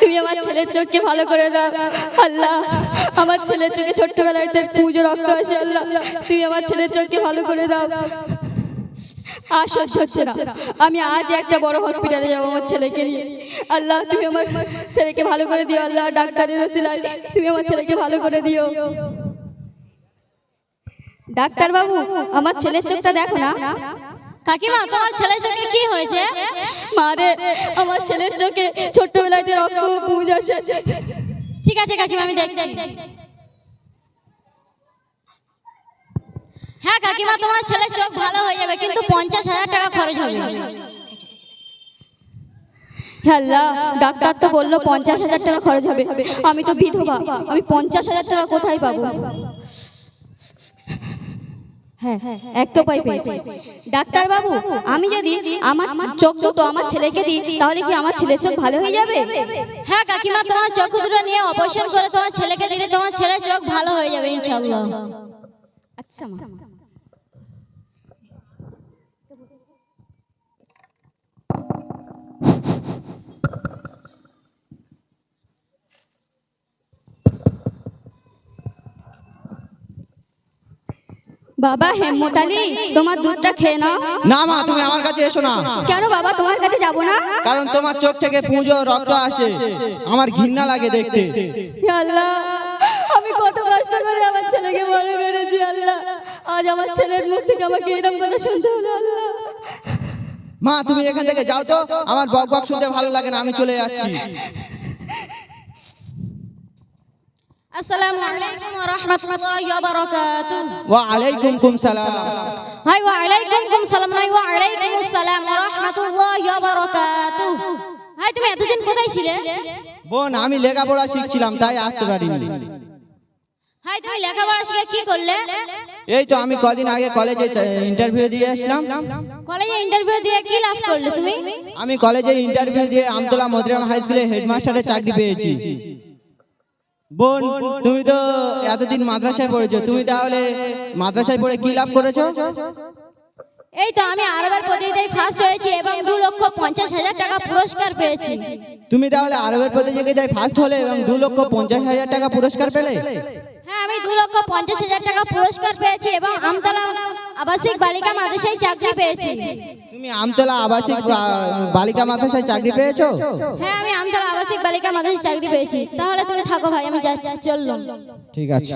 তুমি আমার ছেলের চোখকে ভালো করে দাও, আল্লাহ। আমার ছেলের চোখে ছোট্টবেলায় তার পুজো রক্ত আসে, আল্লাহ। তুমি আমার ছেলের চোখকে ভালো করে দাও। আর হচ্ছে না। আমি আজ একটা বড় হসপিটালে যাব আমার ছেলেকে নিয়ে। আল্লাহ, তুমি আমার ছেলেকে ভালো করে দিও, আল্লাহ। ডাক্তারের সিলাই তুমি আমার ছেলেকে ভালো করে দিও। ডাক্তার বাবু আমার ছেলের চোখটা দেখো না। কাকিমা তোমার ছেলের চোখে কি হয়েছে? মা রে আমার ছেলের চোখে ছোট্টবেলায় যে রক্ত পুজ আসে। ঠিক আছে কাকিমা আমি দেখছি। হ্যাঁ কাকিমা তোমার ছেলের চোখ ভালো হয়ে যাবে কিন্তু পঞ্চাশ হাজার টাকা খরচ হবে। আল্লাহ ডাক্তার তো বলল পঞ্চাশ হাজার টাকা খরচ হবে। আমি তো বিধবা আমি পঞ্চাশ হাজার টাকা কোথায় পাবো? হ্যাঁ এক তো পাই পেয়েছি। ডাক্তার বাবু আমি যদি আমার চোখ দুটো আমার ছেলেকে দিই তাহলে কি আমার ছেলের চোখ ভালো হয়ে যাবে? হ্যাঁ কাকিমা তোমার চোখ দুটো নিয়ে অপারেশন করে তোমার ছেলেকে দিলে তোমার ছেলের চোখ ভালো হয়ে যাবে ইনশাআল্লাহ। আচ্ছা বাবা হেমত আলী তোমার দুধটা খেয়ে নাও। না মা তুমি আমার কাছে এসো না। কেন বাবা তোমার কাছে যাব না? কারণ তোমার চোখ থেকে পুজো রক্ত আসে। আমার ঘৃণা লাগে দেখতে। হে আল্লাহ আমি কত কষ্ট করে আমার ছেলেকে বড় করেছি আল্লাহ। আজ আমার ছেলের মুখ থেকে আমাকে এরকম কথা শুনতে হলো আল্লাহ। মা তুমি এখান থেকে যাও তো। আমার বক বক শুনতে ভালো লাগে না আমি চলে যাচ্ছি। আসসালামু আলাইকুম ওয়া রাহমাতুল্লাহি ওয়া বারাকাতুহু ওয়া আলাইকুম সালাম। হাই ওয়া আলাইকুম সালাম নাই ওয়া আলাইকুম আসসালাম ওয়া রাহমাতুল্লাহি ওয়া বারাকাতুহু হাই তুমি এতদিন কোথায় ছিলে? বোন আমি লেখাপড়া শিখছিলাম তাই আসতে পারিনি। হাই তুমি লেখাপড়া শিখে কি করলে? এই তো আমি কদিন আগে কলেজে ইন্টারভিউ দিয়ে আসলাম। কলেজে ইন্টারভিউ দিয়ে কি লাভ করলে তুমি? আমি কলেজে ইন্টারভিউ দিয়ে আমতলা মধুরাম হাই স্কুলে হেডমাস্টারের চাকরি পেয়েছি। বোন তুমি তো এতদিন মাদ্রাসায় পড়েছো তুমি তাহলে মাদ্রাসায় পড়ে কি লাভ করেছ? এই তো আমি আরবের প্রতিযোগিতায় ফার্স্ট হয়েছি এবং দু লক্ষ পঞ্চাশ হাজার টাকা পুরস্কার পেয়েছি। তুমি তাহলে আরবের প্রতিযোগিতায় ফার্স্ট হলে এবং দু লক্ষ পঞ্চাশ হাজার টাকা পুরস্কার পেলে? হ্যাঁ আমি দু লক্ষ পঞ্চাশ হাজার টাকা পুরস্কার পেয়েছি এবং আমতলা আবাসিক বালিকা মাদ্রাসায় চাকরি পেয়েছি। তুমি আমতলা আবাসিক বালিকা মাদ্রাসায় চাকরি পেয়েছ? হ্যাঁ আমি আমতলা আবাসিক বালিকা মাদ্রাসায় চাকরি পেয়েছি। তাহলে তুমি থাকো ভাই আমি যাচ্ছি চললাম ঠিক আছে।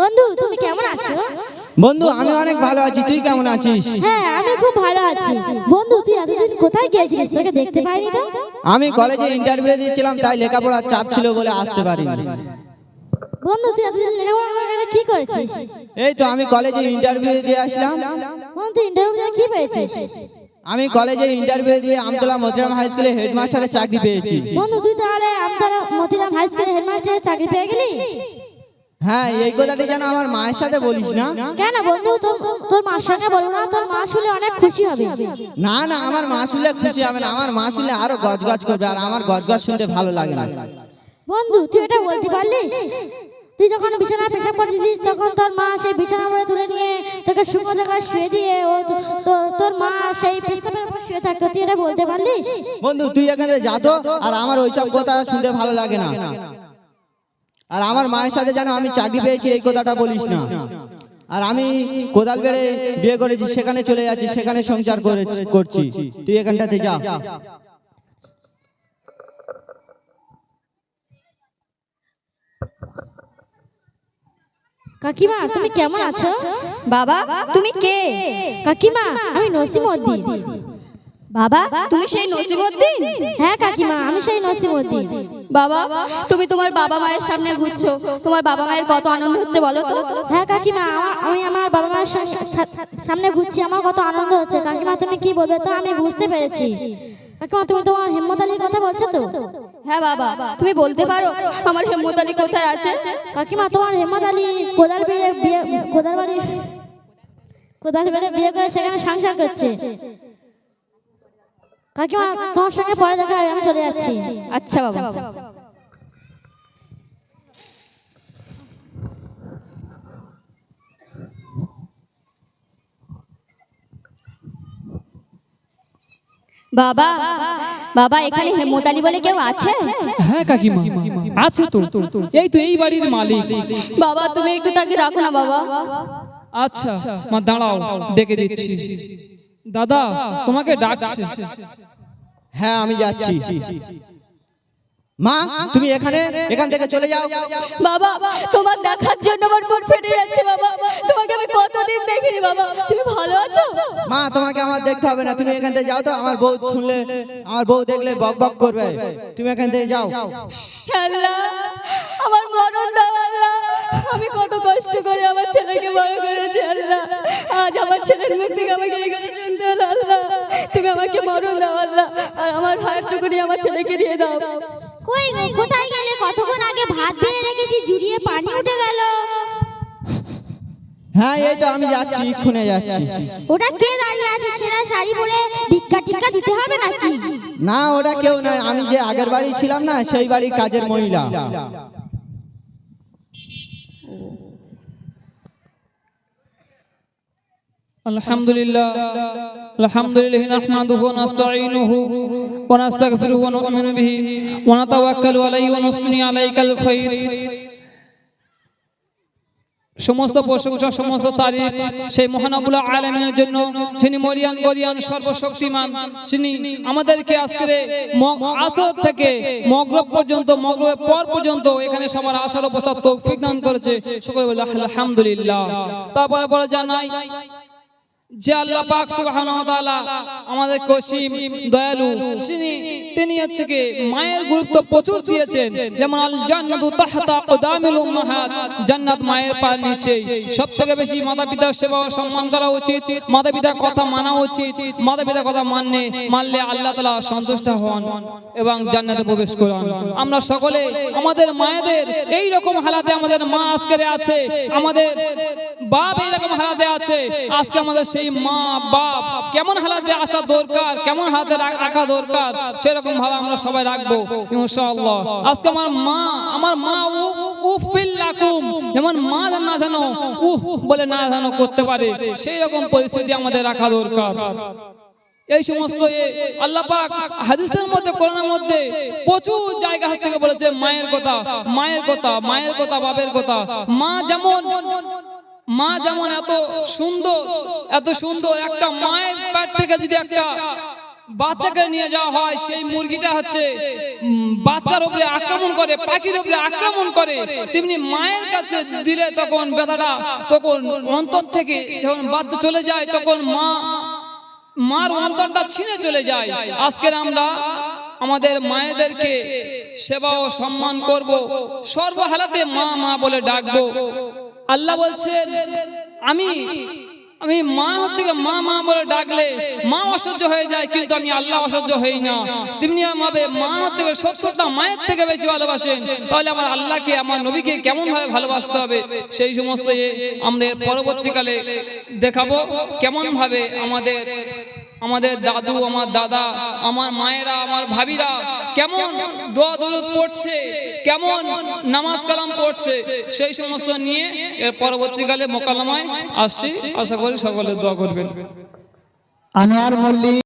বন্ধু তুমি কেমন আছো? বন্ধু আমি অনেক ভালো আছি। তুই কেমন আছিস? হ্যাঁ আমি খুব ভালো আছি। বন্ধু তুই এতদিন কোথায় গিয়েছিলিস? তোকে দেখতে পাইনি তো? আমি কলেজে ইন্টারভিউ দিয়েছিলাম তাই লেখাপড়ার চাপ ছিল বলে আসতে পারিনি। বন্ধু তুই এতদিন লেখাপড়া কি করেছিস? এই তো আমি কলেজে ইন্টারভিউ দিয়ে আসলাম। বন্ধু তুই ইন্টারভিউ দিয়ে কি পেয়েছিস? আমি কলেজে ইন্টারভিউ দিয়ে আমতলা মধুরাম হাই স্কুলে হেডমাস্টারের চাকরি পেয়েছি। বন্ধু তুই তাহলে আমতারা মতিরাম হাই স্কুলে হেডমাস্টারের চাকরি পেয়ে গেলি? হ্যাঁ এই কথাটি যেন আমার মায়ের সাথে বলিস না। কেন বন্ধু? তোর মার সঙ্গে বলো না তোর মা শুনে অনেক খুশি হবে। না না আমার মা শুনলে খুশি হবে না। আমার মা শুনলে আরও গজগজ করবে আর আমার গজগজ শুনতে ভালো লাগে না। বন্ধু তুই এটা বলতে পারলিস? তুই যখন বিছানা পেশাব করে দিতিস তখন তোর মা সেই বিছানা পরে তুলে নিয়ে তোকে শুকনো জায়গায় শুয়ে দিয়ে ও তোর মা সেই পেশাবের উপর শুয়ে থাকতো। তুই এটা বলতে পারলিস? বন্ধু তুই এখানে যা তো আর আমার ওইসব কথা শুনতে ভালো লাগে না। আর আমার মায়ের সাথে যেন আমি চাকরি পেয়েছি এই কথাটা বলিস না। আর আমি কোদাল বেড়ে বিয়ে করেছি সেখানে চলে যাচ্ছি সেখানে সংসার করে করছি। তুই এখানটাতে যা। কাকিমা তুমি কেমন আছো? বাবা তুমি কে? কাকিমা আমি নসিমউদ্দিন বাবা তুমি সেই নসিমউদ্দিন হ্যাঁ কাকিমা আমি সেই নসিমউদ্দিন বাবা তুমি তোমার বাবা মায়ের সামনে ঘুরছো। তোমার বাবা মায়ের কত আনন্দ হচ্ছে বলো তো? হ্যাঁ কাকিমা আমি আমার বাবা মায়ের সামনে ঘুরছি আমার কত আনন্দ হচ্ছে। কাকিমা তুমি কি বলবে তা আমি বুঝতে পেরেছি। কাকিমা তুমি তোমার হিম্মত আলীর কথা বলছো তো? হ্যাঁ বাবা তুমি বলতে পারো আমার হেমত আলী কোথায় আছে? কাকিমা তোমার হেমত আলী কোদাল বিয়ে কোদাল বাড়ি কোদাল বেড়ে বিয়ে করে সেখানে সংসার করছে। কাকিমা তোমার সঙ্গে পরে দেখা হবে আমি চলে যাচ্ছি। আচ্ছা বাবা। বাবা। বাবা এখানে হেমতালি বলে কেউ আছে? হ্যাঁ কাকিমা। আছে তো। এই তো এই বাড়ির মালিক। বাবা তুমি একটু তাকে রাখো না বাবা। আচ্ছা মা দাঁড়াও। ডেকে দিচ্ছি। দাদা তোমাকে ডাকছে। হ্যাঁ আমি যাচ্ছি। মা তুমি এখানে এখান থেকে চলে যাও। বাবা তোমার দেখার জন্য আমার মন ফেটে যাচ্ছে বাবা। তোমাকে আমি কতদিন দেখিনি বাবা। তুমি ভালো আছো? মা তোমাকে আমার দেখতে হবে না। তুমি এখান থেকে যাও তো আমার বউ শুনলে আমার বউ দেখলে বক বক করবে। তুমি এখান থেকে যাও। আল্লাহ আমার মরণ দাও আল্লাহ। আমি কত কষ্ট করে আমার ছেলেকে বড় করেছি আল্লাহ। আজ আমার ছেলের মুখ থেকে আমাকে এই কথা শুনতে হলো আল্লাহ। তুমি আমাকে মরণ দাও আল্লাহ। আর আমার হাতটুকুনি আমার ছেলেকে দিয়ে দাও। কই গো কোথায় গেলে? কতক্ষণ আগে ভাত বেড়ে রেখেছি জুড়িয়ে পানি উঠে গেল। হ্যাঁ এই তো আমি যাচ্ছি যাচ্ছি। ওটা কে দাঁড়িয়ে আছে? সেরা শাড়ি পরে ভিক্ষা টিক্কা দিতে হবে নাকি? না ওটা কেউ নয় আমি যে আগের বাড়ি ছিলাম না সেই বাড়ির কাজের মহিলা। ওয়া নাস্তাঈনুহু ওয়া নাস্তাগফিরুহু ওয়া নু'মিনু বিহি ওয়া নাতাওয়াক্কালু আলাইহি ওয়া নুসনি আলাইকাল খাইর সমস্ত প্রশংসা, সমস্ত তারিফ সেই মহানবুল আলমিনের জন্য, যিনি মরিয়ান গরিয়ান সর্বশক্তিমান তিনি আমাদেরকে আজকে আসর থেকে মগরব পর্যন্ত, মগরবের পর পর্যন্ত এখানে সবার আসার অবস্থা তৌফিক দান করেছে। সকলে বলে আলহামদুলিল্লাহ। তারপরে পরে জানাই যে আল্লাহ পাক সুবহানাহু ওয়া তাআলা আমাদের কসিম, দয়ালু তিনি তিনি হচ্ছে কি মায়ের গুরুত্ব প্রচুর দিয়েছেন। যেমন আল জান্নাতু তাহতা আকদামিল উম্মাহাত, জান্নাত মায়ের পা নিচে। সবথেকে বেশি মাতা পিতার সেবা সম্মান করা উচিত। মাতা পিতার কথা মানা উচিত। মাতা পিতার কথা মানলে মানলে আল্লাহ তাআলা সন্তুষ্ট হন এবং জান্নাতে প্রবেশ করান। আমরা সকলে আমাদের মায়েদের এই রকম হালাতে আমাদের মা আজকে আছে। আমাদের বাপ এইরকম হালাতে আছে। আজকে আমাদের সেই মা, বাপ কেমন হালাতে আসা দরকার, কেমন হাতে রাখা দরকার, সেরকম ভাবে আমরা সবাই রাখব আজকে আমার মা আমার মা উফিল লাকুম, যেমন মা না জানো বলে না জানো করতে পারে সেই রকম পরিস্থিতি আমাদের রাখা দরকার। এই সমস্ত আল্লাহ পাক হাদিসের মধ্যে, কোরআনের মধ্যে প্রচুর জায়গা হচ্ছে বলেছে মায়ের কথা মায়ের কথা মায়ের কথা, বাপের কথা। মা যেমন মা যেমন এত সুন্দর এত সুন্দর একটা মায়ের পেট থেকে যদি একটা বাচ্চাকে নিয়ে যাওয়া হয়, সেই মুরগিটা হচ্ছে বাচ্চার উপরে আক্রমণ করে, পাখির উপরে আক্রমণ করে, তেমনি মায়ের কাছে দিলে তখন ব্যথাটা তখন অন্তর থেকে যখন বাচ্চা চলে যায়, তখন মা, মার অন্তরটা ছিঁড়ে চলে যায়। আজকের আমরা আমাদের মায়েদেরকে সেবা ও সম্মান করব সর্বহালাতে মা মা বলে ডাকবো। আল্লাহ বলছেন, আমি আমি মা হচ্ছে মা মা বলে ডাকলে মা অসহ্য হয়ে যায়, কিন্তু আমি আল্লাহ অসহ্য হই না। তেমনি ভাবে মা হচ্ছে সত্তরটা মায়ের থেকে বেশি ভালোবাসেন। তাহলে আমার আল্লাহকে, আমার নবীকে কেমন ভাবে ভালোবাসতে হবে? সেই সমস্ত আমরা পরবর্তীকালে দেখাবো কেমন ভাবে আমাদের আমাদের দাদু, আমার দাদা, আমার মায়েরা, আমার ভাবিরা কেমন দোয়া দরুদ পড়ছে? কেমন নামাজ কালাম পড়ছে? সেই সমস্ত নিয়ে এর পরবর্তীকালে মোকালামায় আসছি। আশা করি সকলে দোয়া করবেন। আনোয়ার মল্লিক।